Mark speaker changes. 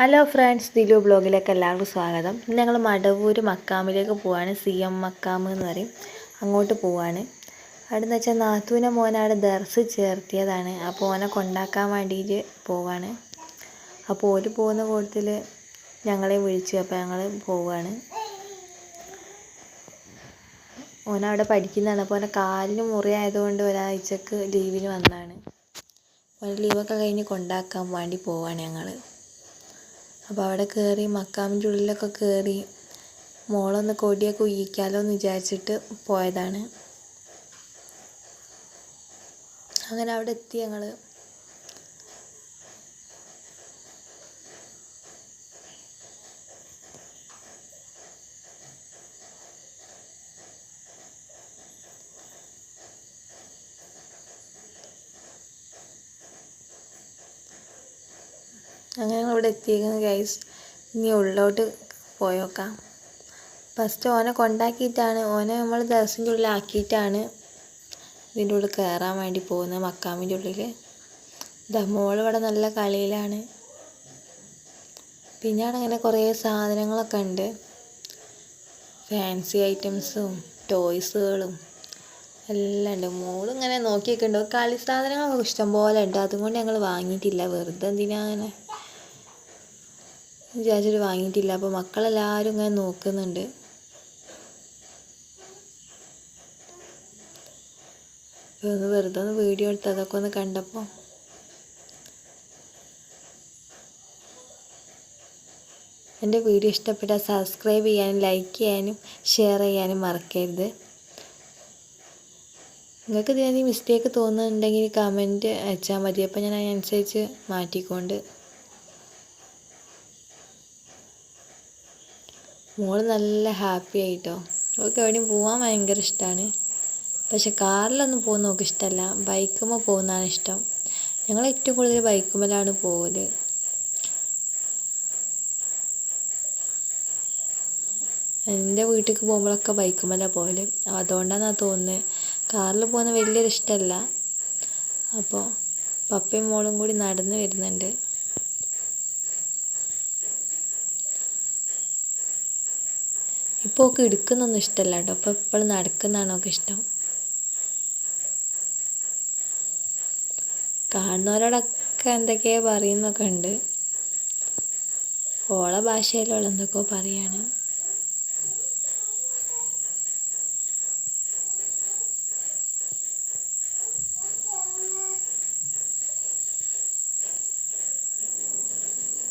Speaker 1: Hello friends Dilu ബ്ലോഗിലേക്ക് എല്ലാവർക്കും സ്വാഗതം. ഇന്ന് ഞങ്ങൾ മടവൂര് മക്കാമിലേക്ക് പോവാണ്. സി എം മക്കാമ് എന്ന് പറയും. അങ്ങോട്ട് പോവാണ്. അവിടെ നിന്ന് വെച്ചാൽ നാത്തൂനെ മോനെ അവിടെ ദർസ് ചേർത്തിയതാണ്. അപ്പോൾ ഓനെ കൊണ്ടാക്കാൻ വേണ്ടിയിട്ട് പോവാണ്. അപ്പോൾ ഓര് പോകുന്ന കൂട്ടത്തിൽ ഞങ്ങളെ വിളിച്ചു. അപ്പോൾ ഞങ്ങൾ പോവാണ്. ഓനവിടെ പഠിക്കുന്നതാണ്. അപ്പോൾ ഓനെ കാലിന് മുറിയായതുകൊണ്ട് ഒരാഴ്ചക്ക് ലീവിന് വന്നതാണ്. ഓനെ ലീവൊക്കെ കഴിഞ്ഞ് കൊണ്ടാക്കാൻ വേണ്ടി പോവാണ് ഞങ്ങൾ അപ്പോൾ അവിടെ കയറി മക്കാമിന്റെ ഉള്ളിലൊക്കെ കയറി മോളൊന്ന് കൊടിയൊക്കെ ഉയ്യിക്കാലോ എന്ന് വിചാരിച്ചിട്ട് പോയതാണ്. അങ്ങനെ അവിടെ എത്തി ഞങ്ങൾ അങ്ങനെ ഞങ്ങൾ ഇവിടെ എത്തിയിരിക്കുന്നത് ഗൈസ് ഇനി ഉള്ളോട്ട് പോയോക്കാം. ഫസ്റ്റ് ഓനെ കൊണ്ടാക്കിയിട്ടാണ് ഓനെ നമ്മൾ ദർസിന്റെ ഉള്ളിലാക്കിയിട്ടാണ് ഇതിന്റെ ഉള്ളിൽ കയറാൻ വേണ്ടി പോകുന്നത് മക്കാമിന്റെ ഉള്ളിൽ ഇതാ മോൾ ഇവിടെ നല്ല കളിയിലാണ്. പിന്നെ അങ്ങനെ കുറേ സാധനങ്ങളൊക്കെ ഉണ്ട്. ഫാൻസി ഐറ്റംസും ടോയ്സുകളും എല്ലാം ഉണ്ട് മോൾ ഇങ്ങനെ നോക്കിയൊക്കെയുണ്ട് കളി സാധനങ്ങളൊക്കെ ഇഷ്ടംപോലെ ഉണ്ട് അതുകൊണ്ട് ഞങ്ങൾ വാങ്ങിയിട്ടില്ല. വെറുതെ എന്തിനാ അങ്ങനെ വിചാരിച്ചിട്ട് വാങ്ങിയിട്ടില്ല. അപ്പോൾ മക്കളെല്ലാവരും ഇങ്ങനെ നോക്കുന്നുണ്ട്. ഒന്ന് വെറുതെ ഒന്ന് വീഡിയോ എടുത്ത് അതൊക്കെ ഒന്ന് കണ്ടപ്പോൾ എന്റെ വീഡിയോ ഇഷ്ടപ്പെട്ടാൽ സബ്സ്ക്രൈബ് ചെയ്യാനും ലൈക്ക് ചെയ്യാനും ഷെയർ ചെയ്യാനും മറക്കരുത്. നിങ്ങൾക്ക് ഇതിനകത്ത് മിസ്റ്റേക്ക് തോന്നുന്നുണ്ടെങ്കിൽ കമന്റ് അയച്ചാൽ മതി. അപ്പോൾ ഞാൻ അതിനനുസരിച്ച് മാറ്റിക്കൊണ്ട് മോൾ നല്ല ഹാപ്പി ആയിട്ടോ. അവൾക്ക് എവിടെയും പോകാൻ ഭയങ്കര ഇഷ്ടമാണ് പക്ഷെ കാറിലൊന്നും പോകുന്ന നോക്ക് ഇഷ്ടമല്ല. ബൈക്കുമ്പോൾ പോകുന്നതാണ് ഇഷ്ടം. ഞങ്ങൾ ഏറ്റവും കൂടുതൽ ബൈക്കുമ്പോഴാണ് പോകൽ എന്റെ വീട്ടിലേക്ക് പോകുമ്പോഴൊക്കെ ബൈക്കുമ്മലാണ് പോകൽ അതുകൊണ്ടാണെന്നാണ് തോന്നുന്നത് കാറിൽ പോകുന്ന വലിയൊരു ഇഷ്ടമല്ല അപ്പോൾ പപ്പയും മോളും കൂടി നടന്ന് വരുന്നുണ്ട്. ഇപ്പോൾ ഒക്കെ എടുക്കുന്നൊന്നും ഇഷ്ടമല്ല കേട്ടോ. അപ്പോൾ എപ്പോഴും നടക്കുന്നതാണ് ഒക്കെ ഇഷ്ടം. കാണുന്നവരോടൊക്കെ എന്തൊക്കെയോ പറയുന്നൊക്കെ ഉണ്ട്. ഓളെ ഭാഷയിൽ ഓൾ എന്തൊക്കെയോ പറയാണ്.